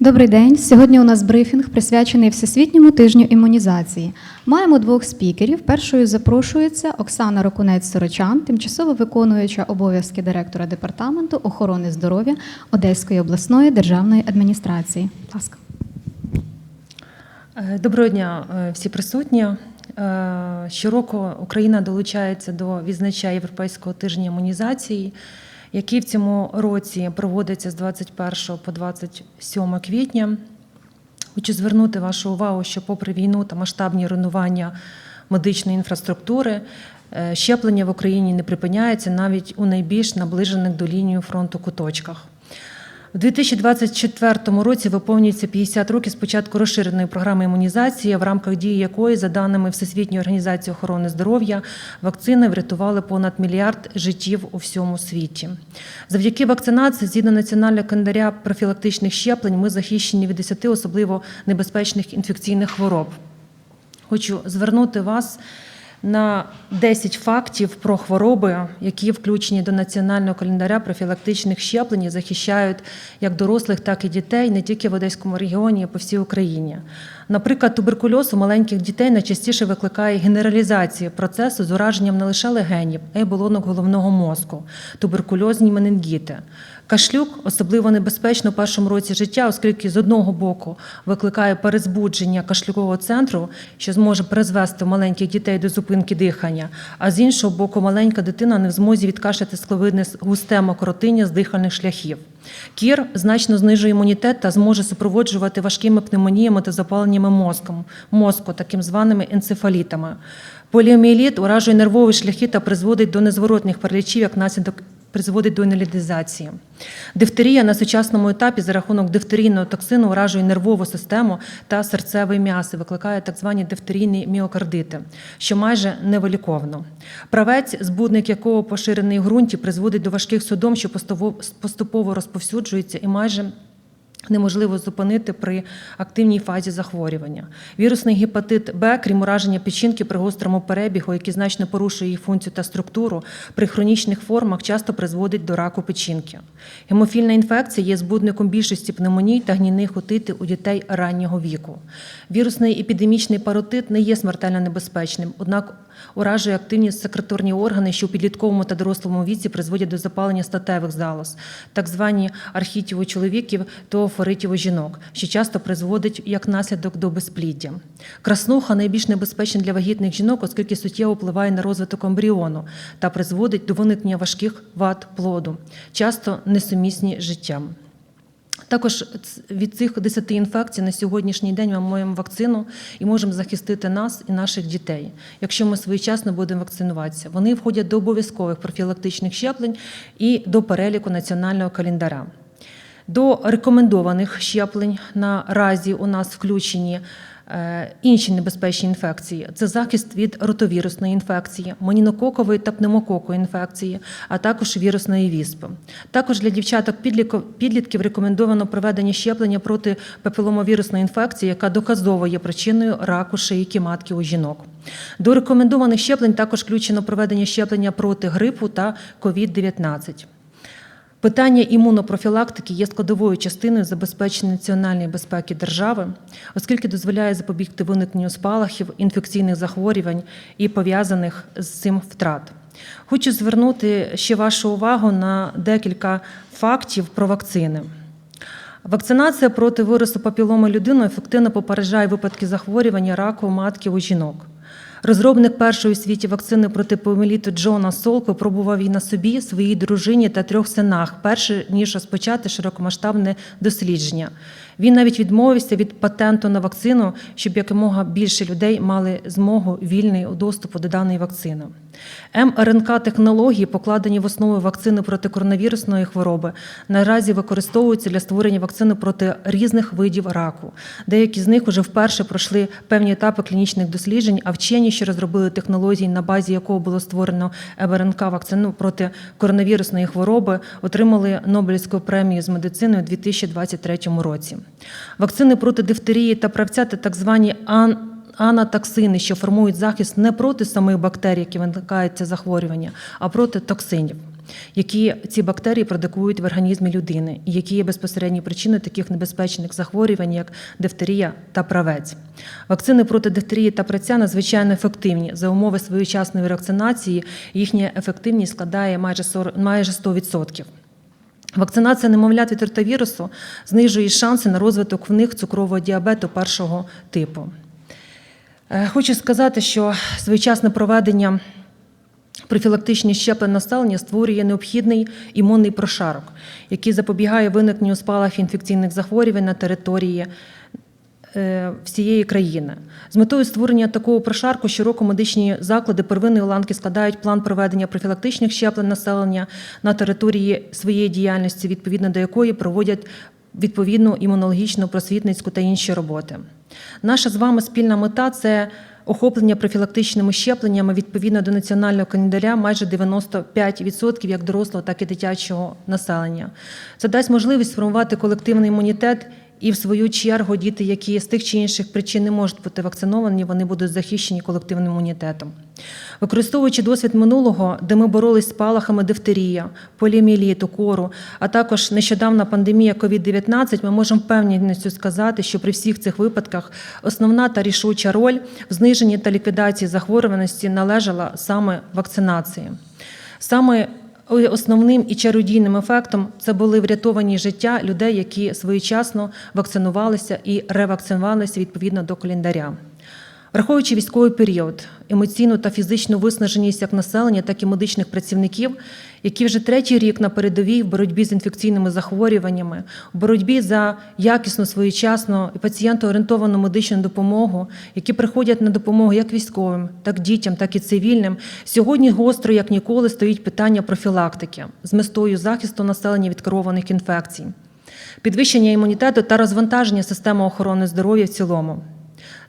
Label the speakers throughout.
Speaker 1: Добрий день. Сьогодні у нас брифінг присвячений Всесвітньому тижню імунізації. Маємо двох спікерів. Першою запрошується Оксана Рокунець Сорочан, тимчасово виконуюча обов'язки директора департаменту охорони здоров'я Одеської обласної державної адміністрації. Ласка.
Speaker 2: Е, Доброго дня, е, всі присутні. Е, Щороку Україна долучається до відзнача Європейського тижня імунізації, який в цьому році проводиться з 21 по 27 квітня. Хочу звернути вашу увагу, що попри війну та масштабні руйнування медичної інфраструктури, е, щеплення в Україні не припиняється навіть у найбільш наближених до лінії фронту куточках. У 2024 році виповнюється 50 років з початку розширеної програми імунізації, в рамках дії якої, за даними Всесвітньої організації охорони здоров'я, вакцини врятували понад мільярд життів у всьому світі. Завдяки вакцинації, згідно національного календаря профілактичних щеплень, ми захищені від 10 особливо небезпечних інфекційних хвороб. Хочу звернути вас на 10 фактів про хвороби, які включені до національного календаря профілактичних щеплень і захищають як дорослих, так і дітей не тільки в Одеському регіоні, а по всій Україні. Наприклад, туберкульоз у маленьких дітей найчастіше викликає генералізацію процесу з ураженням не лише легенів, а й оболонок головного мозку, туберкульозні менінгіти. Кашлюк особливо небезпечно у першому році життя, оскільки з одного боку викликає перезбудження кашлюкового центру, що зможе призвести маленьких дітей до зупинки дихання, а з іншого боку, маленька дитина не в змозі відкашляти скловидне густе мокротиння з дихальних шляхів. Кір значно знижує імунітет та зможе супроводжувати важкими пневмоніями та запаленнями мозком, мозку, таким званими енцефалітами. Поліоміеліт уражує нервові шляхи та призводить до незворотних паралічів як наслідок призводить до інвалідизації. Дифтерія на сучасному етапі за рахунок дифтерійного токсину уражує нервову систему та серцевий м'ясо, викликає так звані дифтерійні міокардити, що майже невиліковно. Правець, збудник якого поширений в ґрунті, призводить до важких судом, що поступово розповсюджується і майже неможливо зупинити при активній фазі захворювання. Вірусний гепатит Б, крім ураження печінки при гострому перебігу, який значно порушує її функцію та структуру, при хронічних формах часто призводить до раку печінки. Гемофільна інфекція є збудником більшості пневмоній та гнійних отитів у дітей раннього віку. Вірусний епідемічний паротит не є смертельно небезпечним, однак уражує активні секреторні органи, що у підлітковому та дорослому віці призводять до запалення статевих залоз, так звані архітів чоловіків та форитів жінок, що часто призводить як наслідок до безпліддя. Краснуха найбільш небезпечна для вагітних жінок, оскільки суттєво впливає на розвиток ембріону та призводить до виникнення важких вад плоду, часто несумісні з життям. Також від цих 10 інфекцій на сьогоднішній день ми маємо вакцину і можемо захистити нас і наших дітей, якщо ми своєчасно будемо вакцинуватися. Вони входять до обов'язкових профілактичних щеплень і до переліку національного календаря. До рекомендованих щеплень наразі у нас включені інші небезпечні інфекції. Це захист від ротовірусної інфекції, монінококової та пневмококової інфекції, а також вірусної віспи. Також для дівчаток підлітків рекомендовано проведення щеплення проти папіломовірусної інфекції, яка доказово є причиною раку шийки матки у жінок. До рекомендованих щеплень також включено проведення щеплення проти грипу та COVID-19. Питання імунопрофілактики є складовою частиною забезпечення національної безпеки держави, оскільки дозволяє запобігти виникненню спалахів, інфекційних захворювань і пов'язаних з цим втрат. Хочу звернути ще вашу увагу на декілька фактів про вакцини. Вакцинація проти вирусу папіломи людини ефективно попереджає випадки захворювання раку матки у жінок. Розробник першої у світі вакцини проти помеліту Джона Солк випробував її на собі, своїй дружині та трьох синах, перше ніж розпочати широкомасштабне дослідження. Він навіть відмовився від патенту на вакцину, щоб якомога більше людей мали змогу вільний доступу до даної вакцини. мРНК технології, покладені в основу вакцини проти коронавірусної хвороби, наразі використовуються для створення вакцини проти різних видів раку. Деякі з них вже вперше пройшли певні етапи клінічних досліджень, а вчені, що розробили технології, на базі якого було створено мРНК вакцину проти коронавірусної хвороби, отримали Нобелівську премію з медицини у 2023 році. Вакцини проти дифтерії та правця та так звані ан анатоксини, що формують захист не проти самих бактерій, які виникають захворювання, а проти токсинів. які ці бактерії продукують в організмі людини, і які є безпосередньою причиною таких небезпечних захворювань, як дифтерія та правець. Вакцини проти дифтерії та праця надзвичайно ефективні за умови своєчасної вакцинації. Їхня ефективність складає майже 40 майже 100%. Вакцинація немовлят від ротавірусу знижує шанси на розвиток в них цукрового діабету першого типу. Е, Хочу сказати, що своєчасне проведення профілактичних щеплень населення створює необхідний імунний прошарок, який запобігає виникненню спалах інфекційних захворювань на території всієї країни. З метою створення такого прошарку щороку медичні заклади первинної ланки складають план проведення профілактичних щеплень населення на території своєї діяльності, відповідно до якої проводять відповідну імунологічну, просвітницьку та інші роботи. Наша з вами спільна мета це охоплення профілактичними щепленнями відповідно до національного календаря майже 95% як дорослого, так і дитячого населення. Це дасть можливість сформувати колективний імунітет. І в свою чергу діти, які з тих чи інших причин не можуть бути вакциновані, вони будуть захищені колективним імунітетом. Використовуючи досвід минулого, де ми боролись з спалахами дифтерія, поліоміеліту, кору, а також нещодавна пандемія COVID-19, ми можемо впевненістю сказати, що при всіх цих випадках основна та рішуча роль в зниженні та ліквідації захворюваності належала саме вакцинації. Саме Основним і чародійним ефектом це були врятовані життя людей, які своєчасно вакцинувалися і ревакцинувалися відповідно до календаря. Враховуючи військовий період, емоційну та фізичну виснаженість як населення, так і медичних працівників, які вже третій рік на передовій в боротьбі з інфекційними захворюваннями, в боротьбі за якісну, своєчасну і пацієнтоорієнтовану медичну допомогу, які приходять на допомогу як військовим, так дітям, так і цивільним. Сьогодні гостро, як ніколи, стоїть питання профілактики з метою захисту населення від керованих інфекцій, підвищення імунітету та розвантаження системи охорони здоров'я в цілому.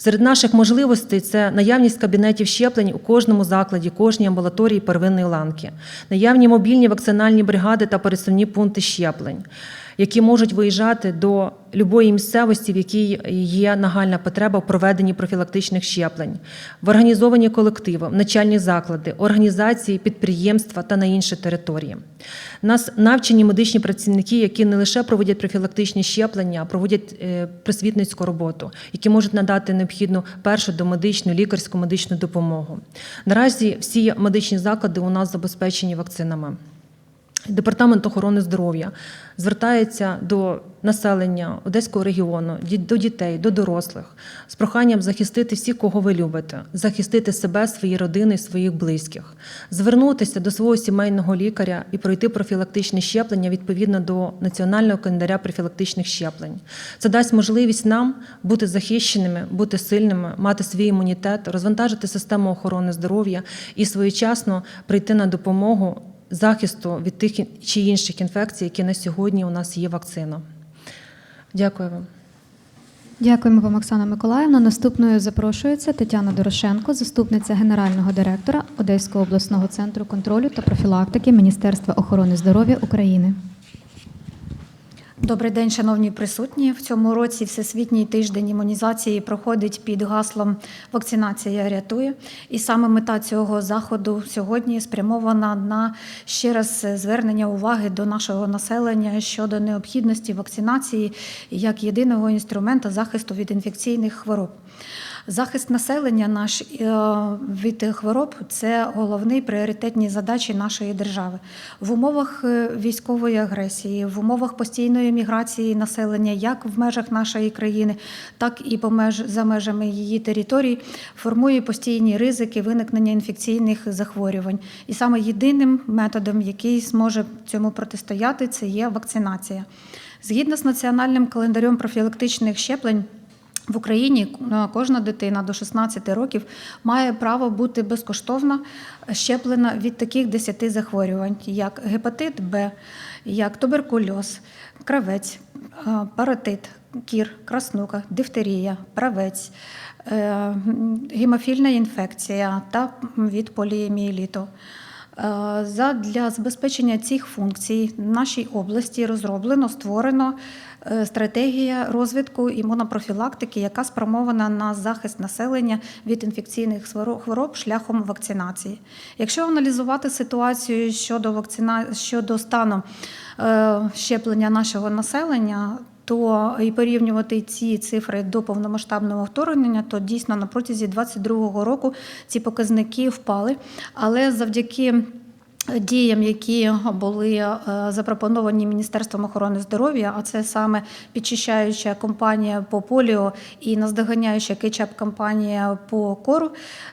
Speaker 2: Серед наших можливостей це наявність кабінетів щеплень у кожному закладі, кожній амбулаторії первинної ланки, наявні мобільні вакцинальні бригади та пересувні пункти щеплень, які можуть виїжджати до любої місцевості, в якій є нагальна потреба в проведенні профілактичних щеплень, в організовані колективи, начальні заклади, організації, підприємства та на інші території. У Нас навчені медичні працівники, які не лише проводять профілактичні щеплення, а проводять е, просвітницьку роботу, які можуть надати необхідну першу домедичну, лікарську медичну допомогу. Наразі всі медичні заклади у нас забезпечені вакцинами. Департамент охорони здоров'я звертається до населення Одеського регіону, до дітей, до дорослих з проханням захистити всіх, кого ви любите, захистити себе, свої родини, своїх близьких, звернутися до свого сімейного лікаря і пройти профілактичне щеплення відповідно до національного календаря профілактичних щеплень. Це дасть можливість нам бути захищеними, бути сильними, мати свій імунітет, розвантажити систему охорони здоров'я і своєчасно прийти на допомогу захисту від тих чи інших інфекцій, які на сьогодні у нас є вакцина. Дякую вам.
Speaker 1: Дякуємо вам, Оксана Миколаївна. Наступною запрошується Тетяна Дорошенко, заступниця генерального директора Одеського обласного центру контролю та профілактики Міністерства охорони здоров'я України.
Speaker 3: Добрий день, шановні присутні. В цьому році Всесвітній тиждень імунізації проходить під гаслом Вакцинація рятує. І саме мета цього заходу сьогодні спрямована на ще раз звернення уваги до нашого населення щодо необхідності вакцинації як єдиного інструмента захисту від інфекційних хвороб. Захист населення наш е, від хвороб це головні пріоритетні задачі нашої держави. В умовах е, військової агресії, в умовах постійної міграції населення, як в межах нашої країни, так і по меж за межами її територій, формує постійні ризики виникнення інфекційних захворювань. І саме єдиним методом, який зможе цьому протистояти, це є вакцинація. Згідно з національним календарем профілактичних щеплень. В Україні кожна дитина до 16 років має право бути безкоштовно щеплена від таких 10 захворювань, як гепатит Б, як туберкульоз, кравець, е, паротит, кір, краснука, дифтерія, правець, е, гемофільна інфекція та від поліомієліту. Е, Задля забезпечення цих функцій в нашій області розроблено, створено стратегія розвитку імунопрофілактики, яка спрямована на захист населення від інфекційних хвороб шляхом вакцинації. Якщо аналізувати ситуацію щодо вакцина... щодо стану е, щеплення нашого населення, то і порівнювати ці цифри до повномасштабного вторгнення, то дійсно на протязі 2022 року ці показники впали. Але завдяки діям, які були е, запропоновані Міністерством охорони здоров'я, а це саме підчищаюча кампанія по поліо і наздоганяюча кетчап кампанія по кору,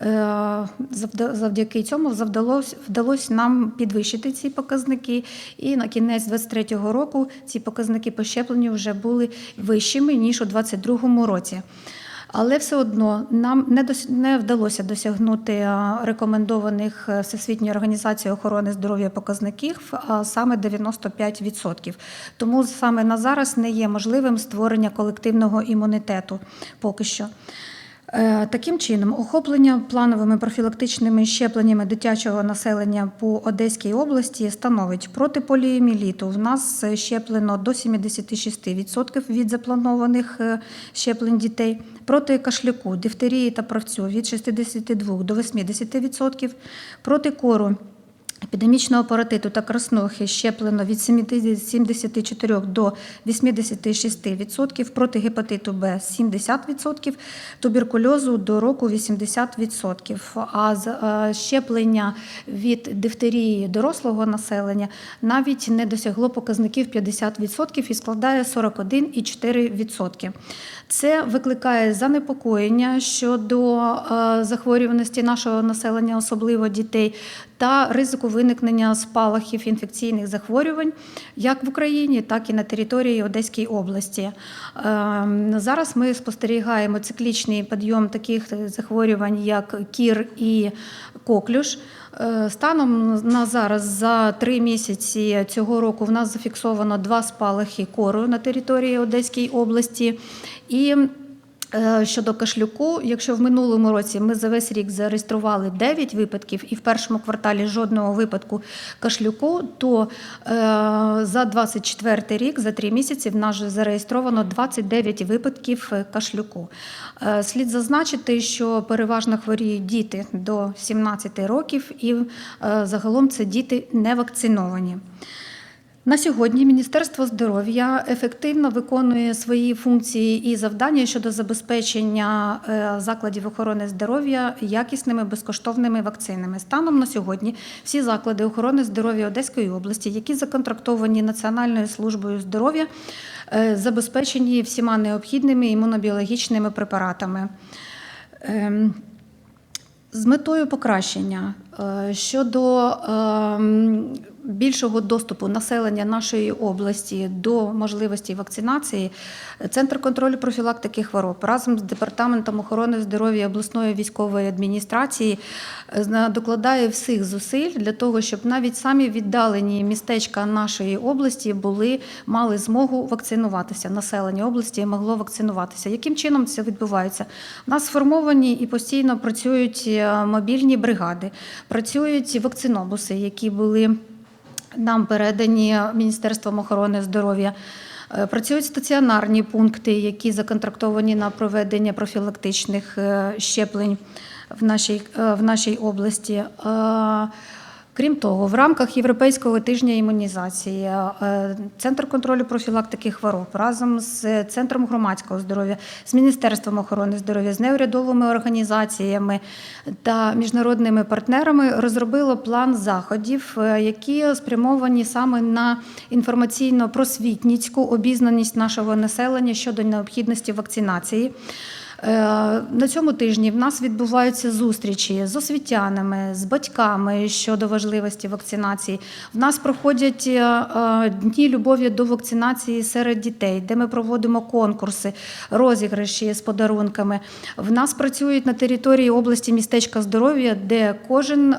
Speaker 3: е, завдяки цьому завдалось вдалося нам підвищити ці показники. І на кінець 2023 року ці показники по щепленню вже були вищими ніж у 2022 році. Але все одно нам не дос- не вдалося досягнути рекомендованих е, Всесвітньої організації охорони здоров'я показників, а саме 95%. Тому саме на зараз не є можливим створення колективного імунітету поки що. Е, Таким чином, охоплення плановими профілактичними щепленнями дитячого населення по Одеській області становить проти поліеміліту. В нас щеплено до 76% від запланованих е, щеплень дітей. Проти кашляку, дифтерії та правцю від 62 до 80%. Проти кору Епідемічного паротиту та краснухи щеплено від 74 до 86%, проти гепатиту Б 70%, туберкульозу до року 80%. А е, щеплення від дифтерії дорослого населення навіть не досягло показників 50% і складає 41,4%. Це викликає занепокоєння щодо е, захворюваності нашого населення, особливо дітей, та ризику виникнення спалахів інфекційних захворювань як в Україні, так і на території Одеської області. Ем, Зараз ми спостерігаємо циклічний підйом таких захворювань, як кір і коклюш. Е, Станом на зараз за три місяці цього року в нас зафіксовано два спалахи кору на території Одеської області. І Щодо кашлюку, якщо в минулому році ми за весь рік зареєстрували 9 випадків і в першому кварталі жодного випадку кашлюку, то е, за 24 рік, за 3 місяці, в нас зареєстровано 29 випадків е, кашлюку. Е, Слід зазначити, що переважно хворіють діти до 17 років, і е, загалом це діти не вакциновані. На сьогодні Міністерство здоров'я ефективно виконує свої функції і завдання щодо забезпечення е, закладів охорони здоров'я якісними безкоштовними вакцинами. Станом на сьогодні всі заклади охорони здоров'я Одеської області, які законтрактовані Національною службою здоров'я, е, забезпечені всіма необхідними імунобіологічними препаратами. Ем, з метою покращення е, щодо ем, більшого доступу населення нашої області до можливості вакцинації, Центр контролю профілактики хвороб разом з департаментом охорони здоров'я обласної військової адміністрації е, докладає всіх зусиль для того, щоб навіть самі віддалені містечка нашої області були мали змогу вакцинуватися. Населення області могло вакцинуватися. Яким чином це відбувається? У нас сформовані і постійно працюють е, мобільні бригади, працюють вакцинобуси, які були нам передані Міністерством охорони здоров'я. Е, Працюють стаціонарні пункти, які законтрактовані на проведення профілактичних е, щеплень в нашій, е, в нашій області. Крім того, в рамках Європейського тижня імунізації е, Центр контролю профілактики хвороб разом з Центром громадського здоров'я, з Міністерством охорони здоров'я, з неурядовими організаціями та міжнародними партнерами розробило план заходів, е, які спрямовані саме на інформаційно-просвітницьку обізнаність нашого населення щодо необхідності вакцинації. Е, На цьому тижні в нас відбуваються зустрічі з освітянами, з батьками щодо важливості вакцинації. В нас проходять е, е, дні любові до вакцинації серед дітей, де ми проводимо конкурси, розіграші з подарунками. В нас працюють на території області містечка здоров'я, де кожен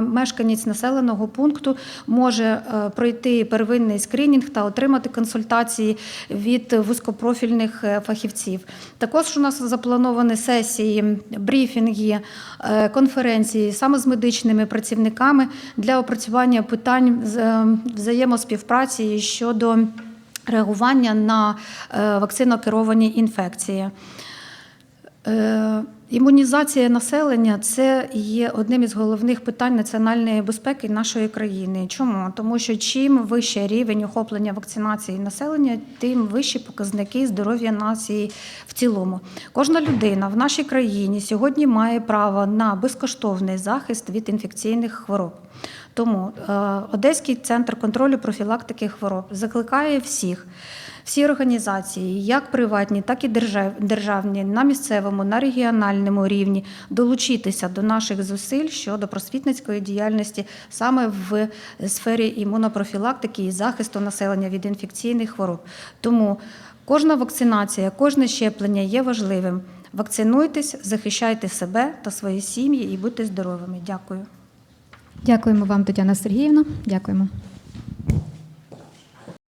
Speaker 3: мешканець населеного пункту може пройти первинний скринінг та отримати консультації від вузькопрофільних фахівців. Також у нас заплановані сесії, брифінги, е, конференції саме з медичними працівниками для опрацювання питань е, взаємоспівпраці щодо реагування на е, вакцинокеровані інфекції. Е, Імунізація населення це є одним із головних питань національної безпеки нашої країни. Чому? Тому що чим вищий рівень охоплення вакцинації населення, тим вищі показники здоров'я нації в цілому. Кожна людина в нашій країні сьогодні має право на безкоштовний захист від інфекційних хвороб. Тому е, Одеський центр контролю профілактики хвороб закликає всіх. Всі організації, як приватні, так і державні, на місцевому, на регіональному рівні, долучитися до наших зусиль щодо просвітницької діяльності саме в сфері імунопрофілактики і захисту населення від інфекційних хвороб. Тому кожна вакцинація, кожне щеплення є важливим. Вакцинуйтесь, захищайте себе та свої сім'ї і будьте здоровими. Дякую.
Speaker 1: Дякуємо вам, Тетяна Сергіївна. Дякуємо.